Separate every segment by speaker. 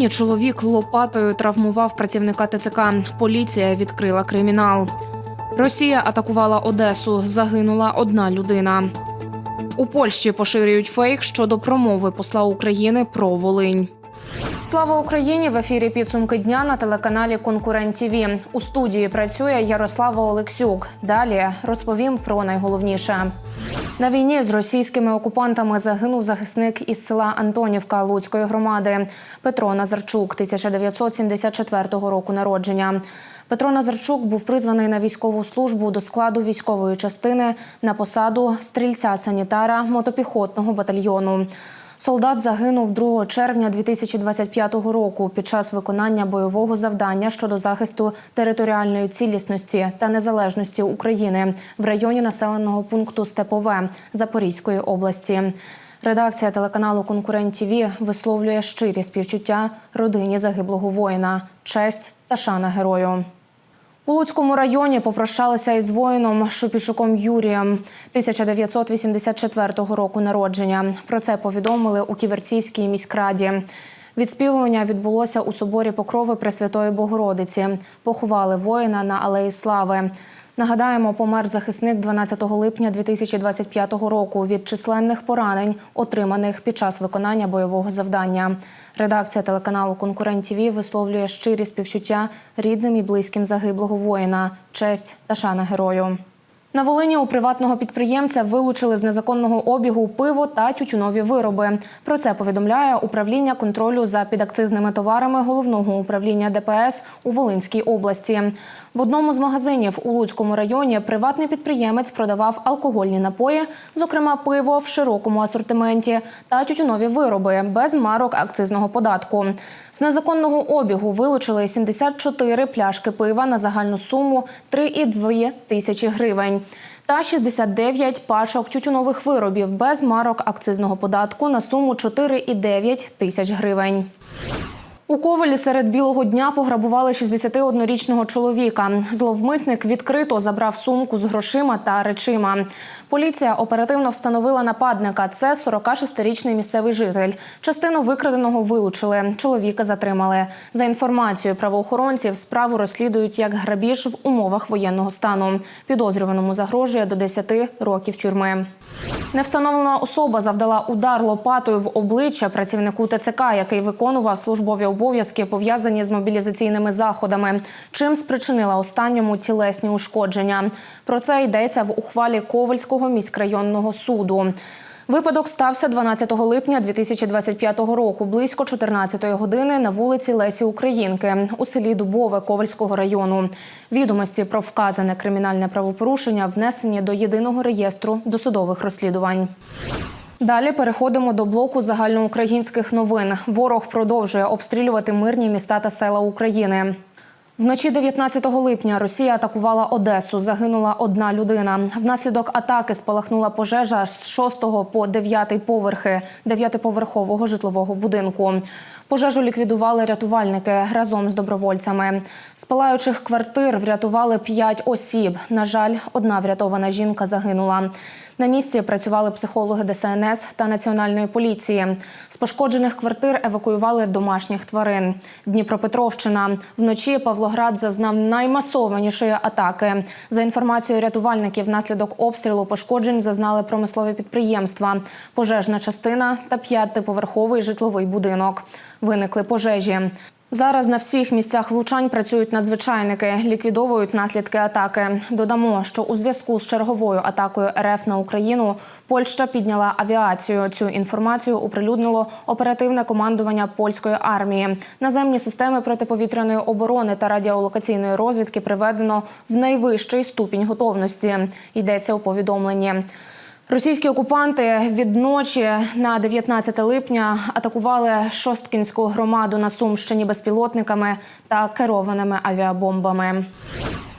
Speaker 1: Волині чоловік лопатою травмував працівника ТЦК. Поліція відкрила кримінал. Росія атакувала Одесу. Загинула одна людина. У Польщі поширюють фейк щодо промови посла України про Волинь. Слава Україні! В ефірі підсумки дня на телеканалі Конкурент ТІВІ. У студії працює Ярослава Олексюк. Далі розповім про найголовніше. На війні з російськими окупантами загинув захисник із села Антонівка Луцької громади Петро Назарчук, 1974 року народження. Петро Назарчук був призваний на військову службу до складу військової частини на посаду стрільця-санітара мотопіхотного батальйону. Солдат загинув 2 червня 2025 року під час виконання бойового завдання щодо захисту територіальної цілісності та незалежності України в районі населеного пункту Степове Запорізької області. Редакція телеканалу Конкурент ТІВІ висловлює щирі співчуття родині загиблого воїна, честь та шана герою. У Луцькому районі попрощалися із воїном Шупішуком Юрієм 1984 року народження. Про це повідомили у Ківерцівській міськраді. Відспівування відбулося у соборі Покрови Пресвятої Богородиці. Поховали воїна на Алеї Слави. Нагадаємо, помер захисник 12 липня 2025 року від численних поранень, отриманих під час виконання бойового завдання. Редакція телеканалу Конкурент ТІВІ висловлює щирі співчуття рідним і близьким загиблого воїна, честь та шана герою. На Волині у приватного підприємця вилучили з незаконного обігу пиво та тютюнові вироби. Про це повідомляє управління контролю за підакцизними товарами головного управління ДПС у Волинській області. В одному з магазинів у Луцькому районі приватний підприємець продавав алкогольні напої, зокрема пиво в широкому асортименті та тютюнові вироби без марок акцизного податку. З незаконного обігу вилучили 74 пляшки пива на загальну суму 3,2 тисячі гривень. Та 69 пачок тютюнових виробів без марок акцизного податку на суму 4,9 тисяч гривень. У Ковелі серед білого дня пограбували 61-річного чоловіка. Зловмисник відкрито забрав сумку з грошима та речима. Поліція оперативно встановила нападника. Це 46-річний місцевий житель. Частину викраденого вилучили. Чоловіка затримали. За інформацією правоохоронців, справу розслідують як грабіж в умовах воєнного стану. Підозрюваному загрожує до 10 років тюрми. Невстановлена особа завдала удар лопатою в обличчя працівнику ТЦК, який виконував службові обов'язки, пов'язані з мобілізаційними заходами, чим спричинила останньому тілесні ушкодження. Про це йдеться в ухвалі Ковальського міськрайонного суду. Випадок стався 12 липня 2025 року, близько 14 години на вулиці Лесі Українки у селі Дубове Ковальського району. Відомості про вказане кримінальне правопорушення внесені до єдиного реєстру досудових розслідувань. Далі переходимо до блоку загальноукраїнських новин. Ворог продовжує обстрілювати мирні міста та села України. Вночі 19 липня Росія атакувала Одесу. Загинула одна людина. Внаслідок атаки спалахнула пожежа з 6 по 9 поверхи дев'ятиповерхового житлового будинку. Пожежу ліквідували рятувальники разом з добровольцями. З палаючих квартир врятували 5 осіб. На жаль, одна врятована жінка загинула. На місці працювали психологи ДСНС та національної поліції. З пошкоджених квартир евакуювали домашніх тварин. Дніпропетровщина вночі Павлоград зазнав наймасованішої атаки. За інформацією рятувальників, внаслідок обстрілу пошкоджень зазнали промислові підприємства, пожежна частина та п'ятиповерховий житловий будинок. Виникли пожежі. Зараз на всіх місцях влучань працюють надзвичайники, ліквідовують наслідки атаки. Додамо, що у зв'язку з черговою атакою РФ на Україну Польща підняла авіацію. Цю інформацію оприлюднило оперативне командування польської армії. Наземні системи протиповітряної оборони та радіолокаційної розвідки приведено в найвищий ступінь готовності. Йдеться у повідомленні. Російські окупанти від ночі на 19 липня атакували Шосткінську громаду на Сумщині безпілотниками та керованими авіабомбами.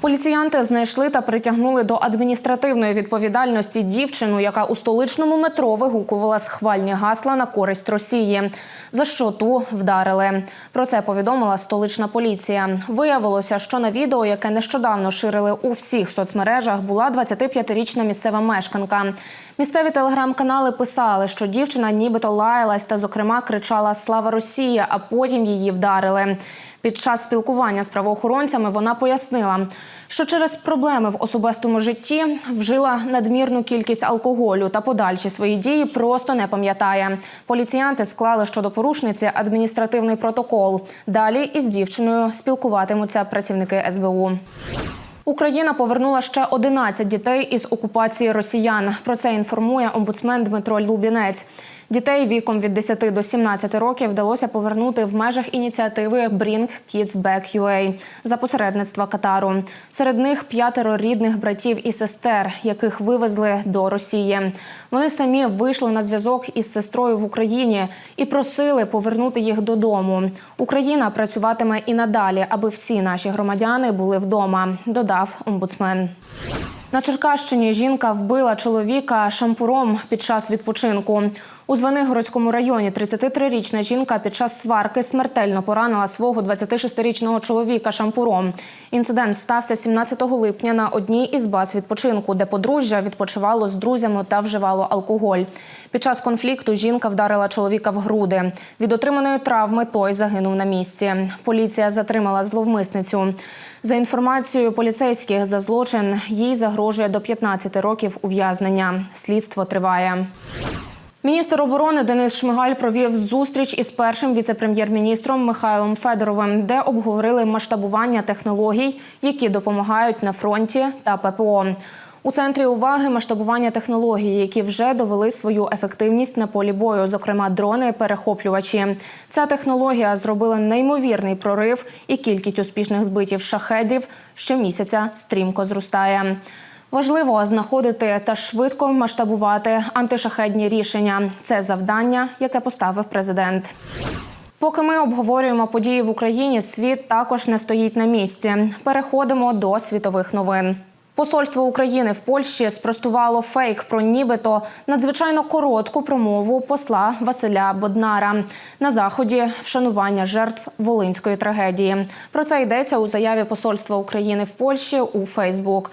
Speaker 1: Поліціянти знайшли та притягнули до адміністративної відповідальності дівчину, яка у столичному метро вигукувала схвальні гасла на користь Росії, за що ту вдарили. Про це повідомила столична поліція. Виявилося, що на відео, яке нещодавно ширили у всіх соцмережах, була 25-річна місцева мешканка. Місцеві телеграм-канали писали, що дівчина нібито лаялась та, зокрема, кричала Слава Росія, а потім її вдарили. Під час спілкування з правоохоронцями вона пояснила, що через проблеми в особистому житті вжила надмірну кількість алкоголю та подальші свої дії просто не пам'ятає. Поліціянти склали щодо порушниці адміністративний протокол. Далі із дівчиною спілкуватимуться працівники СБУ. Україна повернула ще 11 дітей із окупації росіян. Про це інформує омбудсмен Дмитро Лубінець. Дітей віком від 10 до 17 років вдалося повернути в межах ініціативи Bring Kids Back UA за посередництва Катару. Серед них п'ятеро рідних братів і сестер, яких вивезли до Росії. Вони самі вийшли на зв'язок із сестрою в Україні і просили повернути їх додому. Україна працюватиме і надалі, аби всі наші громадяни були вдома. Додав омбудсмен. На Черкащині жінка вбила чоловіка шампуром під час відпочинку. У Звенигородському районі 33-річна жінка під час сварки смертельно поранила свого 26-річного чоловіка шампуром. Інцидент стався 17 липня на одній із баз відпочинку, де подружжя відпочивало з друзями та вживало алкоголь. Під час конфлікту жінка вдарила чоловіка в груди. Від отриманої травми той загинув на місці. Поліція затримала зловмисницю. За інформацією поліцейських за злочин їй загрожує до 15 років ув'язнення. Слідство триває. Міністр оборони Денис Шмигаль провів зустріч із першим віце-прем'єр-міністром Михайлом Федоровим, де обговорили масштабування технологій, які допомагають на фронті та ППО. У центрі уваги масштабування технологій, які вже довели свою ефективність на полі бою, зокрема дрони-перехоплювачі. Ця технологія зробила неймовірний прорив, і кількість успішних збитів шахедів щомісяця стрімко зростає. Важливо знаходити та швидко масштабувати антишахедні рішення. Це завдання, яке поставив президент. Поки ми обговорюємо події в Україні, світ також не стоїть на місці. Переходимо до світових новин. Посольство України в Польщі спростувало фейк про нібито надзвичайно коротку промову посла Василя Боднара на заході вшанування жертв волинської трагедії. Про це йдеться у заяві Посольства України в Польщі у Фейсбук.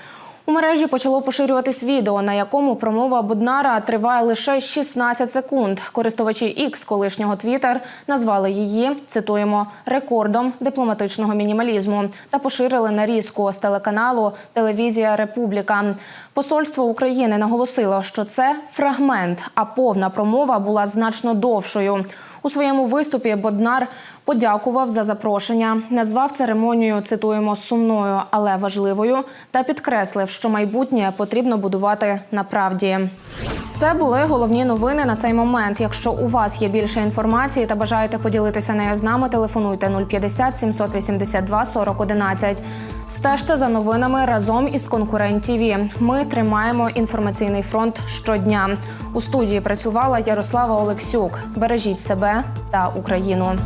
Speaker 1: У мережі почало поширюватись відео, на якому промова Буднара триває лише 16 секунд. Користувачі X колишнього Twitter назвали її, цитуємо, рекордом дипломатичного мінімалізму та поширили нарізку з телеканалу Телевізія Републіка. Посольство України наголосило, що це фрагмент, а повна промова була значно довшою. У своєму виступі Боднар подякував за запрошення, назвав церемонію, цитуємо, сумною, але важливою, та підкреслив, що майбутнє потрібно будувати на правді. Це були головні новини на цей момент. Якщо у вас є більше інформації та бажаєте поділитися нею з нами, телефонуйте 050 782 40 11. Стежте за новинами разом із конкурент ТІВІ. Ми тримаємо інформаційний фронт щодня. У студії працювала Ярослава Олексюк. Бережіть та Україну.